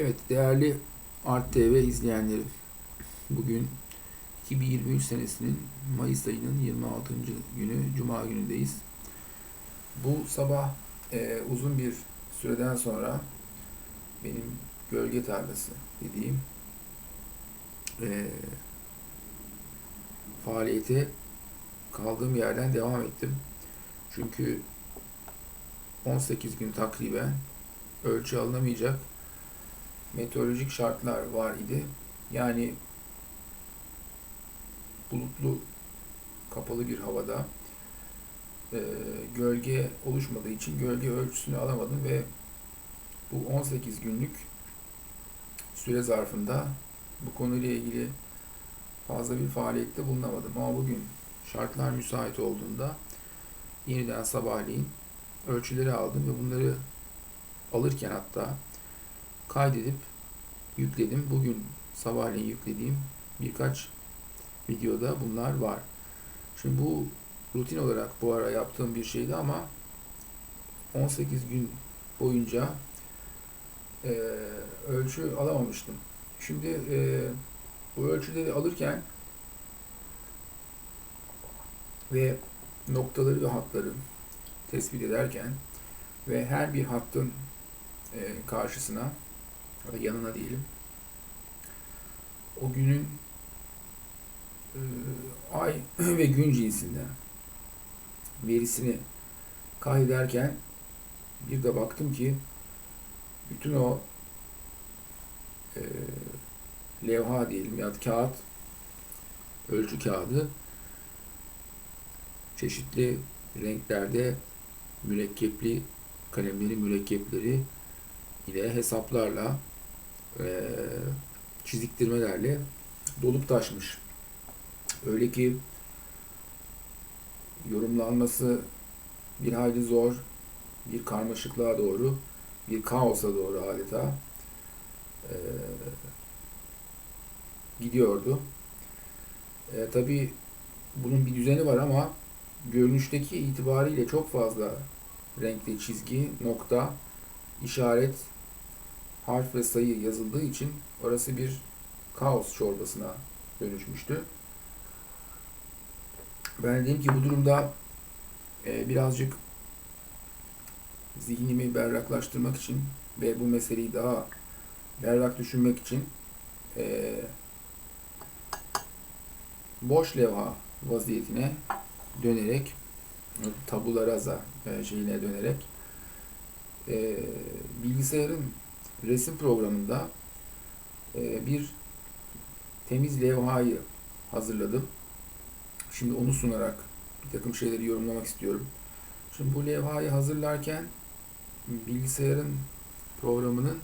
Evet değerli Art TV izleyenleri. Bugün 2023 senesinin Mayıs ayının 26. günü Cuma günündeyiz. Bu sabah e, uzun bir süreden sonra benim gölge tarlası dediğim e, faaliyete kaldığım yerden devam ettim. Çünkü 18 gün takriben ölçü alınamayacak meteorolojik şartlar var idi. Yani bulutlu, kapalı bir havada e, gölge oluşmadığı için gölge ölçüsünü alamadım ve bu 18 günlük süre zarfında bu konuyla ilgili fazla bir faaliyette bulunamadım. Ama bugün şartlar müsait olduğunda yeniden sabahleyin ölçüleri aldım ve bunları alırken hatta kaydedip yükledim. Bugün sabahleyin yüklediğim birkaç videoda bunlar var. Şimdi bu rutin olarak bu ara yaptığım bir şeydi ama 18 gün boyunca e, ölçü alamamıştım. Şimdi e, bu ölçüleri alırken ve noktaları ve hatları tespit ederken ve her bir hattın e, karşısına yanına diyelim. O günün e, ay ve gün cinsinden verisini kaydederken bir de baktım ki bütün o e, levha diyelim ya da kağıt ölçü kağıdı çeşitli renklerde mürekkepli kalemleri mürekkepleri ile hesaplarla e, çiziktirmelerle dolup taşmış. Öyle ki yorumlanması bir hayli zor, bir karmaşıklığa doğru, bir kaosa doğru adeta e, gidiyordu. E, Tabi bunun bir düzeni var ama görünüşteki itibariyle çok fazla renkli çizgi, nokta, işaret, harf ve sayı yazıldığı için orası bir kaos çorbasına dönüşmüştü. Ben dedim ki bu durumda e, birazcık zihnimi berraklaştırmak için ve bu meseleyi daha berrak düşünmek için e, boş levha vaziyetine dönerek tabula rasa e, şeyine dönerek e, bilgisayarın resim programında e, bir temiz levhayı hazırladım. Şimdi onu sunarak bir takım şeyleri yorumlamak istiyorum. Şimdi bu levhayı hazırlarken bilgisayarın programının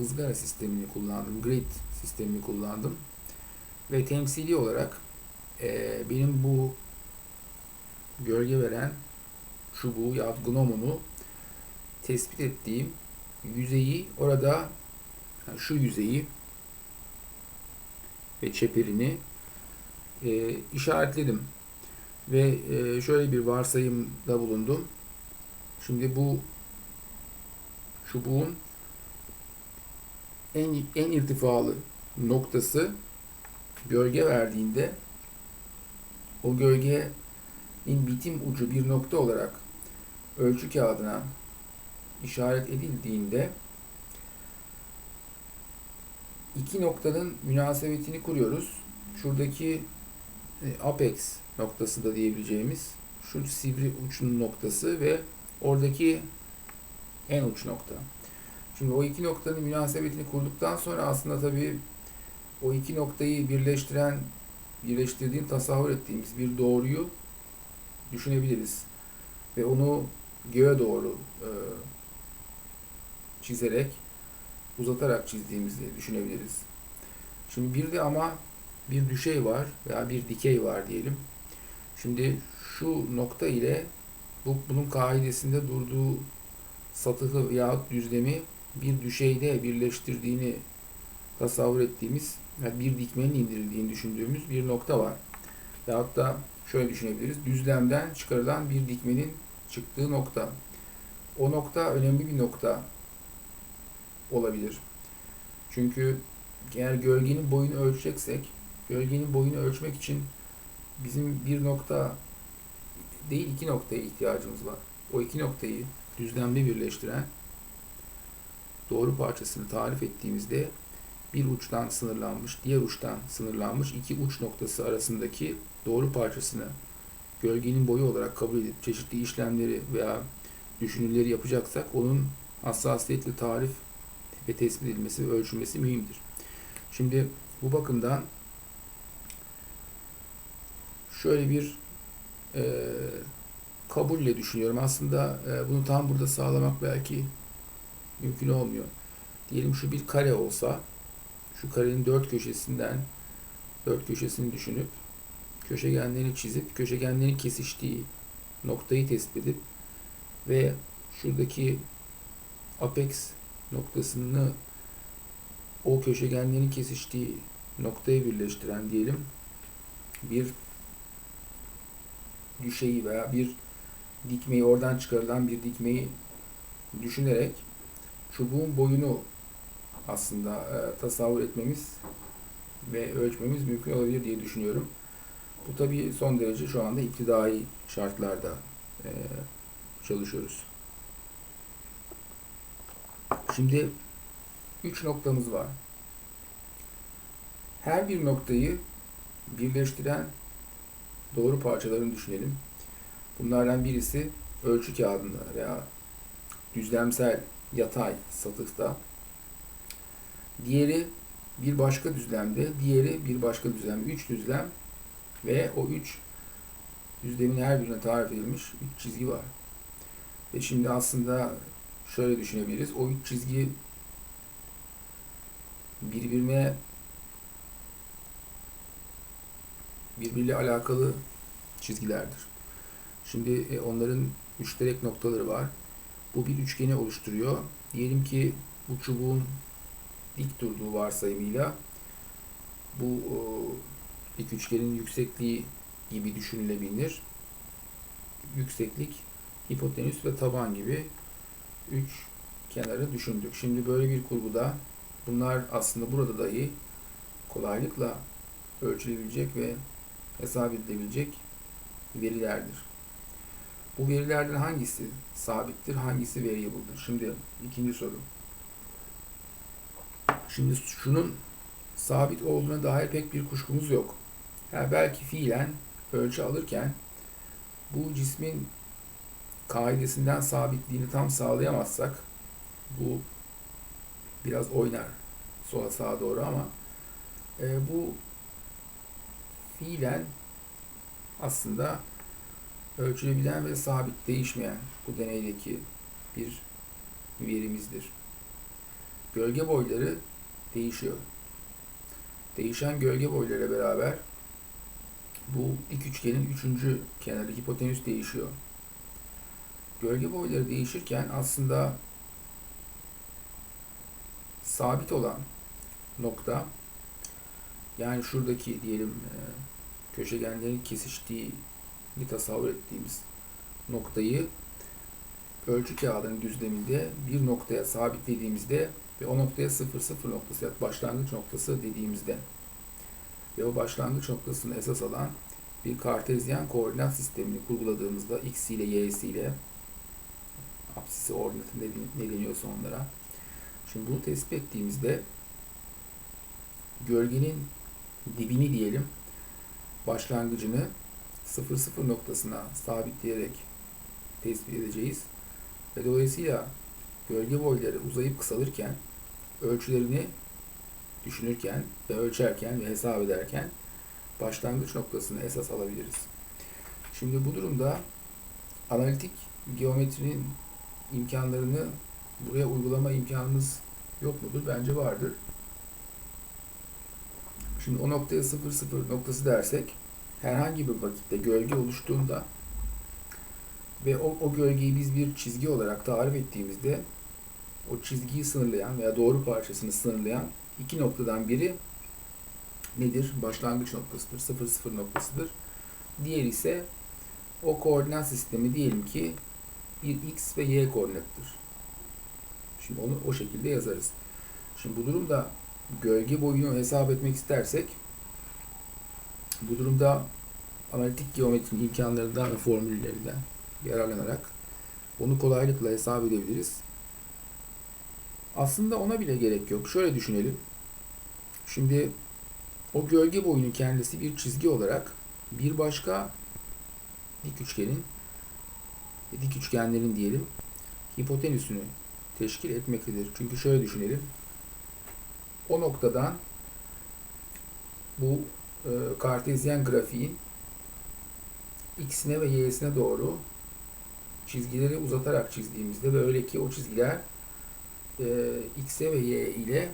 ızgara sistemini kullandım. Grid sistemini kullandım. Ve temsili olarak e, benim bu gölge veren çubuğu ya gnomonu tespit ettiğim yüzeyi orada yani şu yüzeyi ve çeperini e, işaretledim. Ve e, şöyle bir varsayımda bulundum. Şimdi bu çubuğun en, en irtifalı noktası gölge verdiğinde o gölgenin bitim ucu bir nokta olarak ölçü kağıdına işaret edildiğinde iki noktanın münasebetini kuruyoruz. Şuradaki e, apex noktası da diyebileceğimiz şu sivri uçun noktası ve oradaki en uç nokta. Şimdi o iki noktanın münasebetini kurduktan sonra aslında tabii o iki noktayı birleştiren, birleştirdiğim, tasavvur ettiğimiz bir doğruyu düşünebiliriz. Ve onu göğe doğru e, çizerek, uzatarak çizdiğimizi düşünebiliriz. Şimdi bir de ama bir düşey var veya bir dikey var diyelim. Şimdi şu nokta ile bu bunun kaidesinde durduğu satıhı yahut düzlemi bir düşeyde birleştirdiğini tasavvur ettiğimiz yani bir dikmenin indirildiğini düşündüğümüz bir nokta var. Yahut da şöyle düşünebiliriz. Düzlemden çıkarılan bir dikmenin çıktığı nokta. O nokta önemli bir nokta olabilir. Çünkü eğer gölgenin boyunu ölçeceksek, gölgenin boyunu ölçmek için bizim bir nokta değil iki noktaya ihtiyacımız var. O iki noktayı düzlemde birleştiren doğru parçasını tarif ettiğimizde bir uçtan sınırlanmış, diğer uçtan sınırlanmış iki uç noktası arasındaki doğru parçasını gölgenin boyu olarak kabul edip çeşitli işlemleri veya düşünürleri yapacaksak onun hassasiyetle tarif ve tespit edilmesi ve ölçülmesi mühimdir. Şimdi bu bakımdan şöyle bir e, kabulle düşünüyorum. Aslında e, bunu tam burada sağlamak belki mümkün olmuyor. Diyelim şu bir kare olsa, şu karenin dört köşesinden dört köşesini düşünüp köşegenlerini çizip köşegenlerin kesiştiği noktayı tespit edip ve şuradaki apex noktasını o köşegenlerin kesiştiği noktaya birleştiren diyelim bir düşeyi veya bir dikmeyi oradan çıkarılan bir dikmeyi düşünerek çubuğun boyunu aslında e, tasavvur etmemiz ve ölçmemiz mümkün olabilir diye düşünüyorum. Bu tabii son derece şu anda iptidai şartlarda e, çalışıyoruz. Şimdi üç noktamız var. Her bir noktayı birleştiren doğru parçalarını düşünelim. Bunlardan birisi ölçü kağıdında veya düzlemsel yatay satıkta. Diğeri bir başka düzlemde, diğeri bir başka düzlem. Üç düzlem ve o üç düzlemin her birine tarif edilmiş üç çizgi var. Ve şimdi aslında şöyle düşünebiliriz. O üç çizgi birbirine birbiriyle alakalı çizgilerdir. Şimdi e, onların müşterek noktaları var. Bu bir üçgeni oluşturuyor. Diyelim ki bu çubuğun dik durduğu varsayımıyla bu dik üçgenin yüksekliği gibi düşünülebilir. Yükseklik, hipotenüs ve taban gibi üç kenarı düşündük. Şimdi böyle bir kurguda bunlar aslında burada dahi kolaylıkla ölçülebilecek ve hesap edilebilecek verilerdir. Bu verilerden hangisi sabittir, hangisi variable'dır? Şimdi ikinci soru. Şimdi şunun sabit olduğuna dair pek bir kuşkumuz yok. Yani belki fiilen ölçü alırken bu cismin kaidesinden sabitliğini tam sağlayamazsak bu biraz oynar sola sağa doğru ama e, bu fiilen aslında ölçülebilen ve sabit değişmeyen bu deneydeki bir verimizdir. Gölge boyları değişiyor. Değişen gölge boyları beraber bu dik üçgenin üçüncü kenarı hipotenüs değişiyor. Gölge boyları değişirken aslında sabit olan nokta yani şuradaki diyelim e, köşegenlerin kesiştiği bir tasavvur ettiğimiz noktayı ölçü kağıdının düzleminde bir noktaya sabitlediğimizde ve o noktaya 0 0 noktası ya başlangıç noktası dediğimizde ve o başlangıç noktasını esas alan bir kartezyen koordinat sistemini kurguladığımızda x ile y ile apsisi ordinatı ne deniyorsa onlara. Şimdi bunu tespit ettiğimizde gölgenin dibini diyelim başlangıcını 0 0 noktasına sabitleyerek tespit edeceğiz. Ve dolayısıyla gölge boyları uzayıp kısalırken ölçülerini düşünürken ve ölçerken ve hesap ederken başlangıç noktasını esas alabiliriz. Şimdi bu durumda analitik geometrinin imkanlarını buraya uygulama imkanımız yok mudur? Bence vardır. Şimdi o noktaya 0 0 noktası dersek herhangi bir vakitte gölge oluştuğunda ve o, o gölgeyi biz bir çizgi olarak tarif ettiğimizde o çizgiyi sınırlayan veya doğru parçasını sınırlayan iki noktadan biri nedir? Başlangıç noktasıdır. 0 0 noktasıdır. Diğer ise o koordinat sistemi diyelim ki bir x ve y koordinattır. Şimdi onu o şekilde yazarız. Şimdi bu durumda gölge boyunu hesap etmek istersek bu durumda analitik geometrinin imkanlarından ve formüllerinden yararlanarak onu kolaylıkla hesap edebiliriz. Aslında ona bile gerek yok. Şöyle düşünelim. Şimdi o gölge boyunun kendisi bir çizgi olarak bir başka dik üçgenin dik üçgenlerin diyelim hipotenüsünü teşkil etmektedir. Çünkü şöyle düşünelim. O noktadan bu e, kartezyen grafiğin x'ine ve y'sine doğru çizgileri uzatarak çizdiğimizde ve öyle ki o çizgiler e, x'e ve y ile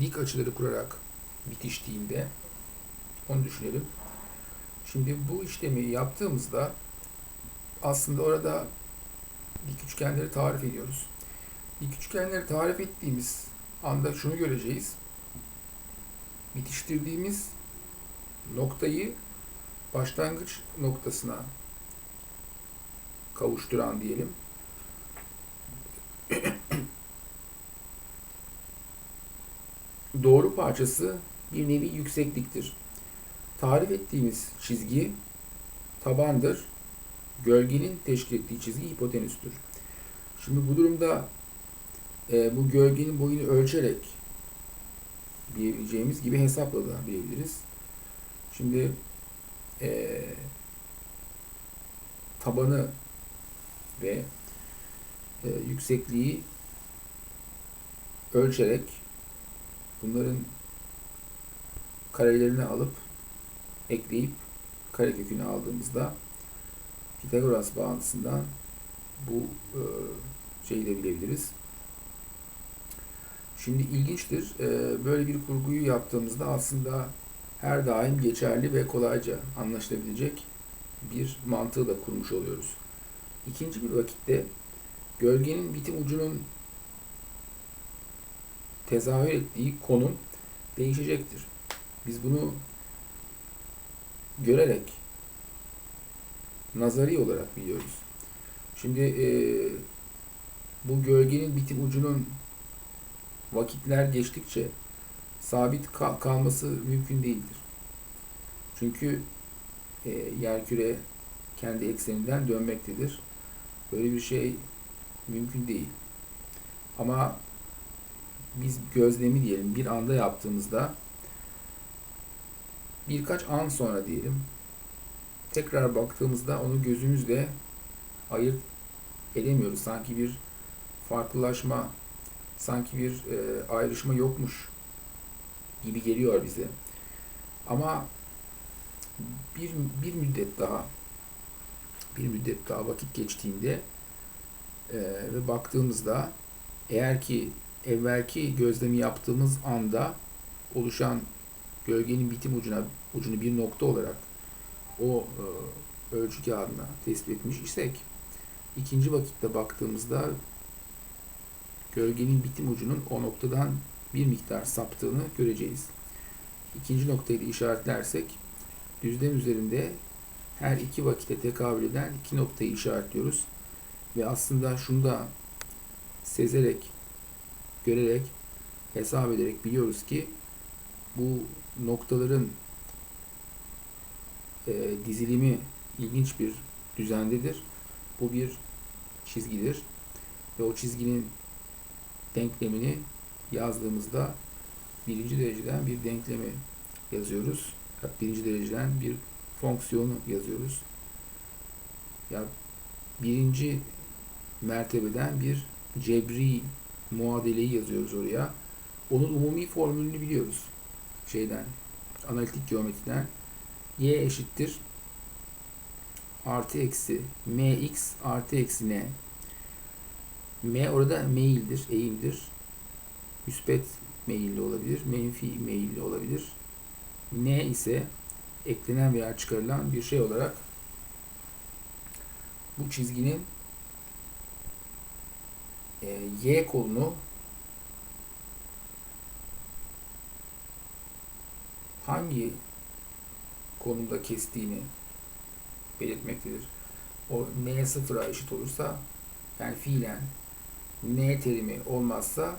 dik açıları kurarak bitiştiğinde onu düşünelim. Şimdi bu işlemi yaptığımızda aslında orada dik üçgenleri tarif ediyoruz. Dik üçgenleri tarif ettiğimiz anda şunu göreceğiz. Bitiştirdiğimiz noktayı başlangıç noktasına kavuşturan diyelim. Doğru parçası bir nevi yüksekliktir. Tarif ettiğimiz çizgi tabandır. Gölgenin teşkil ettiği çizgi hipotenüstür. Şimdi bu durumda e, bu gölgenin boyunu ölçerek diyebileceğimiz gibi hesaplayabiliriz. Şimdi e, tabanı ve e, yüksekliği ölçerek bunların karelerini alıp ekleyip karekökünü aldığımızda Pitagoras bağıntısından bu e, şeyi de bilebiliriz. Şimdi ilginçtir. E, böyle bir kurguyu yaptığımızda aslında her daim geçerli ve kolayca anlaşılabilecek bir mantığı da kurmuş oluyoruz. İkinci bir vakitte gölgenin bitim ucunun tezahür ettiği konum değişecektir. Biz bunu görerek nazari olarak biliyoruz. Şimdi e, bu gölgenin bitim ucunun vakitler geçtikçe sabit kal kalması mümkün değildir. Çünkü e, yerküre kendi ekseninden dönmektedir. Böyle bir şey mümkün değil. Ama biz gözlemi diyelim bir anda yaptığımızda birkaç an sonra diyelim tekrar baktığımızda onu gözümüzle ayırt edemiyoruz. Sanki bir farklılaşma, sanki bir e, ayrışma yokmuş gibi geliyor bize. Ama bir, bir müddet daha bir müddet daha vakit geçtiğinde e, ve baktığımızda eğer ki evvelki gözlemi yaptığımız anda oluşan gölgenin bitim ucuna ucunu bir nokta olarak o e, ölçü kağıdına tespit etmiş isek ikinci vakitte baktığımızda gölgenin bitim ucunun o noktadan bir miktar saptığını göreceğiz. İkinci noktayı da işaretlersek düzlem üzerinde her iki vakite tekabül eden iki noktayı işaretliyoruz. Ve aslında şunu da sezerek, görerek, hesap ederek biliyoruz ki bu noktaların e, dizilimi ilginç bir düzendedir. Bu bir çizgidir. Ve o çizginin denklemini yazdığımızda birinci dereceden bir denklemi yazıyoruz. Birinci dereceden bir fonksiyonu yazıyoruz. Ya birinci mertebeden bir cebri muadeleyi yazıyoruz oraya. Onun umumi formülünü biliyoruz. Şeyden, analitik geometriden y eşittir artı eksi mx artı eksi n. m orada meyildir, eğimdir. Müspet meyilli olabilir, menfi meyilli olabilir. n ise eklenen veya çıkarılan bir şey olarak bu çizginin e, y kolunu hangi konumda kestiğini belirtmektedir. O n sıfıra eşit olursa yani fiilen n terimi olmazsa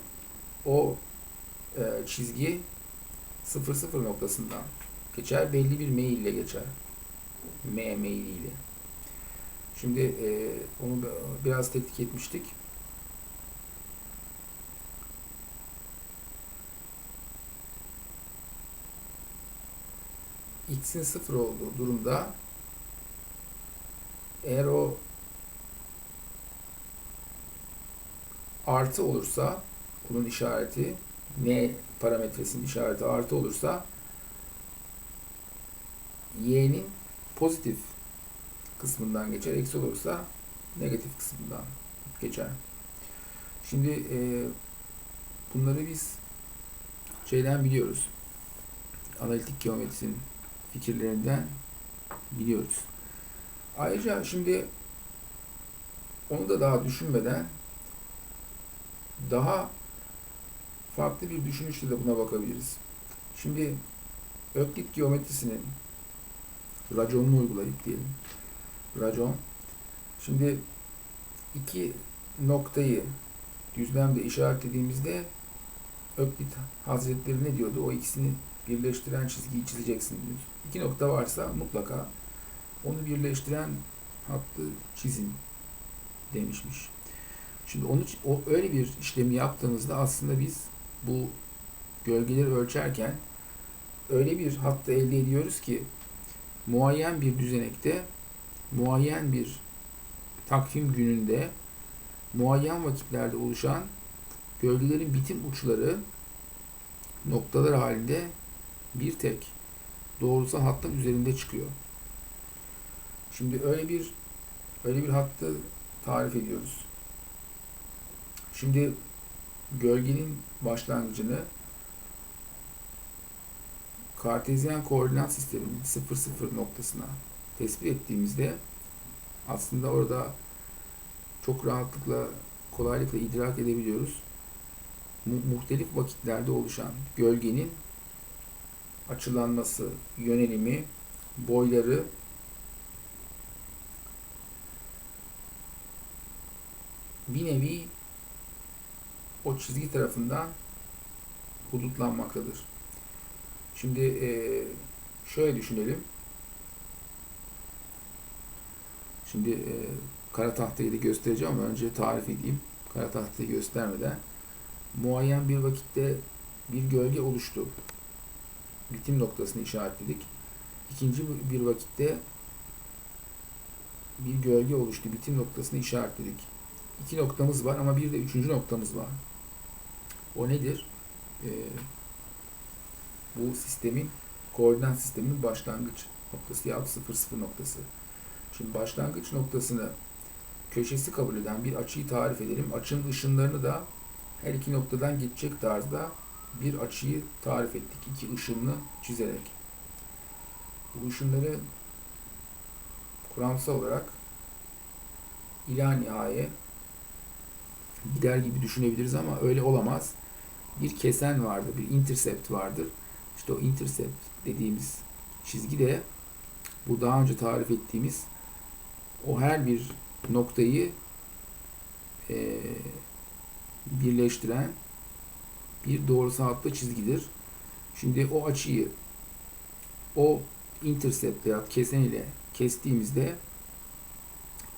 o e, çizgi 00 noktasından geçer. Belli bir mail ile geçer. M mailiyle. Şimdi e, onu biraz tetkik etmiştik. X'in sıfır olduğu durumda eğer o artı olursa bunun işareti n parametresinin işareti artı olursa y'nin pozitif kısmından geçer. Eksi olursa negatif kısmından geçer. Şimdi e, bunları biz şeyden biliyoruz. Analitik geometrisinin fikirlerinden biliyoruz. Ayrıca şimdi onu da daha düşünmeden daha farklı bir düşünüşle de buna bakabiliriz. Şimdi Öklit geometrisinin raconunu uygulayıp diyelim. Racon. Şimdi iki noktayı düzlemde işaretlediğimizde Öklit Hazretleri ne diyordu? O ikisini birleştiren çizgiyi çizeceksin diyor. İki nokta varsa mutlaka onu birleştiren hattı çizin demişmiş. Şimdi onu o öyle bir işlemi yaptığımızda aslında biz bu gölgeleri ölçerken öyle bir hattı elde ediyoruz ki muayyen bir düzenekte muayyen bir takvim gününde muayyen vakitlerde oluşan gölgelerin bitim uçları noktalar halinde bir tek doğrusal hattın üzerinde çıkıyor. Şimdi öyle bir öyle bir hattı tarif ediyoruz. Şimdi gölgenin başlangıcını Kartezyen koordinat sisteminin 0-0 noktasına tespit ettiğimizde aslında orada çok rahatlıkla kolaylıkla idrak edebiliyoruz. Mu- muhtelif vakitlerde oluşan gölgenin açılanması, yönelimi, boyları bir nevi o çizgi tarafından hudutlanmaktadır. Şimdi e, şöyle düşünelim. Şimdi e, kara tahtayı da göstereceğim ama önce tarif edeyim. Kara tahtayı göstermeden. Muayyen bir vakitte bir gölge oluştu. Bitim noktasını işaretledik. İkinci bir vakitte bir gölge oluştu. Bitim noktasını işaretledik. İki noktamız var ama bir de üçüncü noktamız var. O nedir? Ee, bu sistemin koordinat sisteminin başlangıç noktası yahut 0 noktası. Şimdi başlangıç noktasını köşesi kabul eden bir açıyı tarif edelim. Açının ışınlarını da her iki noktadan geçecek tarzda bir açıyı tarif ettik. İki ışınlı çizerek. Bu ışınları kuramsal olarak ila nihaye gider gibi düşünebiliriz ama öyle olamaz. Bir kesen vardır, bir intercept vardır. İşte o intercept dediğimiz çizgi de bu daha önce tarif ettiğimiz o her bir noktayı e, birleştiren bir doğrusal hatlı çizgidir. Şimdi o açıyı o intercept veya kesen ile kestiğimizde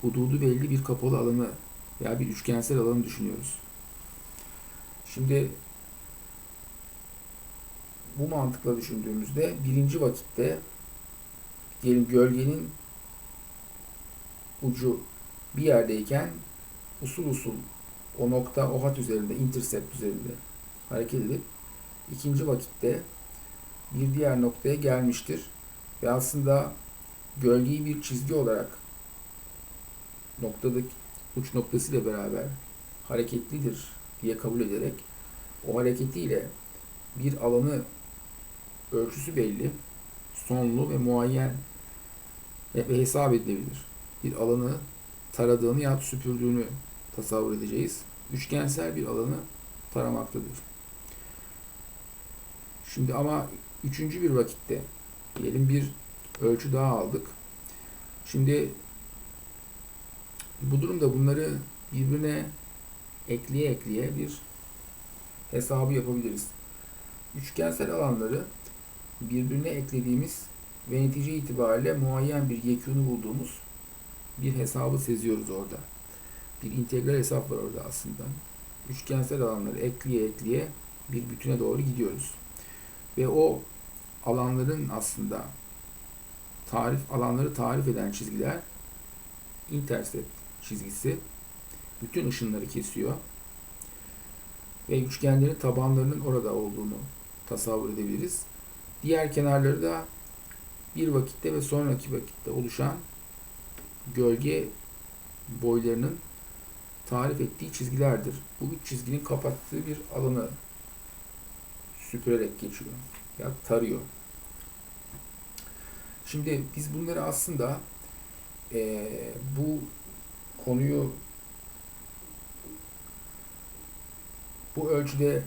hududu belli bir kapalı alanı veya bir üçgensel alanı düşünüyoruz. Şimdi bu mantıkla düşündüğümüzde birinci vakitte diyelim gölgenin ucu bir yerdeyken usul usul o nokta o hat üzerinde intercept üzerinde hareket edip ikinci vakitte bir diğer noktaya gelmiştir ve aslında gölgeyi bir çizgi olarak noktadaki uç noktasıyla beraber hareketlidir diye kabul ederek o hareketiyle bir alanı ölçüsü belli, sonlu ve muayyen ve hesap edilebilir. Bir alanı taradığını ya süpürdüğünü tasavvur edeceğiz. Üçgensel bir alanı taramaktadır. Şimdi ama üçüncü bir vakitte diyelim bir ölçü daha aldık. Şimdi bu durumda bunları birbirine ekleye ekleye bir hesabı yapabiliriz. üçgensel alanları birbirine eklediğimiz ve netice itibariyle muayyen bir yekûnu bulduğumuz bir hesabı seziyoruz orada. Bir integral hesap var orada aslında. Üçgensel alanları ekleye ekleye bir bütüne doğru gidiyoruz. Ve o alanların aslında tarif alanları tarif eden çizgiler intercept çizgisi bütün ışınları kesiyor ve üçgenlerin tabanlarının orada olduğunu tasavvur edebiliriz. Diğer kenarları da bir vakitte ve sonraki vakitte oluşan gölge boylarının tarif ettiği çizgilerdir. Bu üç çizginin kapattığı bir alanı süpürerek geçiyor. Ya tarıyor. Şimdi biz bunları aslında eee, bu konuyu bu ölçüde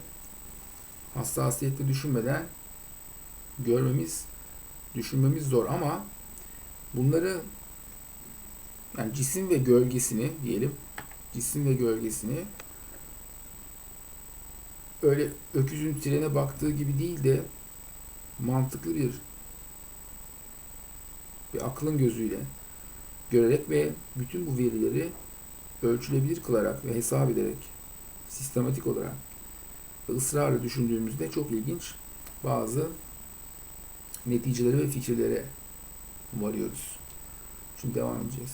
hassasiyetle düşünmeden görmemiz, düşünmemiz zor ama bunları yani cisim ve gölgesini diyelim cisim ve gölgesini öyle öküzün trene baktığı gibi değil de mantıklı bir bir aklın gözüyle görerek ve bütün bu verileri ölçülebilir kılarak ve hesap ederek sistematik olarak ve ısrarla düşündüğümüzde çok ilginç bazı neticelere ve fikirlere varıyoruz. Şimdi devam edeceğiz.